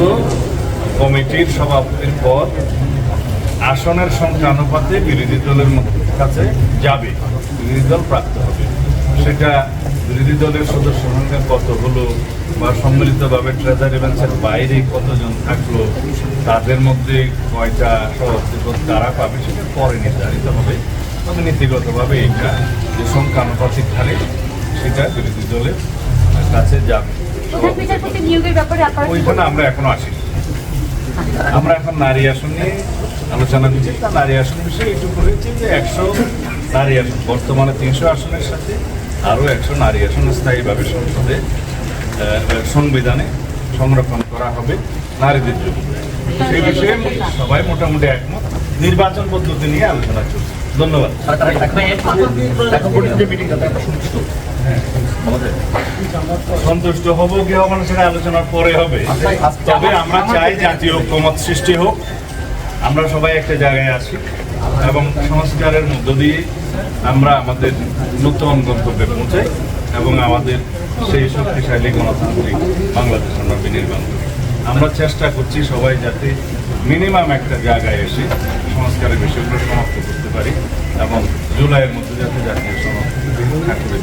চূড়ান্ত কমিটির সভাপতির পদ আসনের সংখ্যা অনুপাতে বিরোধী দলের কাছে যাবে, বিরোধী দল প্রাপ্ত হবে। সেটা বিরোধী দলের সদস্য সংখ্যা কত হলো বা সম্মিলিতভাবে ট্রেজারি বেঞ্চের বাইরে কতজন থাকল, তাদের মধ্যে কয়টা সভাপতি পদ কারা পাবে সেটা পরে নির্ধারিত হবে। তবে নীতিগতভাবে এইটা যে সংখ্যানুপাতিক হারে সেটা বিরোধী দলের কাছে যাবে। প্রধান বিচারপতি নিয়োগের ব্যাপারে আপনারা ওইখানে আমরা এখনও আসি আমরা এখন নারী আসন নিয়ে আলোচনা দিচ্ছি তা নারী আসন বিষয়ে একটু করেছি যে একশো নারী আসন বর্তমানে তিনশো আসনের সাথে আরও একশো নারী আসন স্থায়ীভাবে সংসদে সংবিধানে সংরক্ষণ করা হবে নারীদের জন্য। সেই বিষয়ে সবাই মোটামুটি একমত। নির্বাচন পদ্ধতি নিয়ে আলোচনা চলছে। ধন্যবাদ। সন্তুষ্ট হব কি হব না সেটা আলোচনার পরে হবে। তবে আমরা চাই জাতীয় ঐক্যমত সৃষ্টি হোক। আমরা সবাই একটা জায়গায় আসি এবং সংস্কারের মধ্য দিয়ে আমরা আমাদের নতুন গন্তব্যে পৌঁছাই এবং আমাদের সেই শক্তিশালী গণতান্ত্রিক বাংলাদেশ আমরা বিনির্মাণ করি। আমরা চেষ্টা করছি সবাই যাতে মিনিমাম একটা জায়গায় এসে সংস্কারের বিষয়গুলো সমাপ্ত করতে পারি এবং জুলাইয়ের মধ্যে যাতে জাতীয় সমাপ্তি ঠাকুরের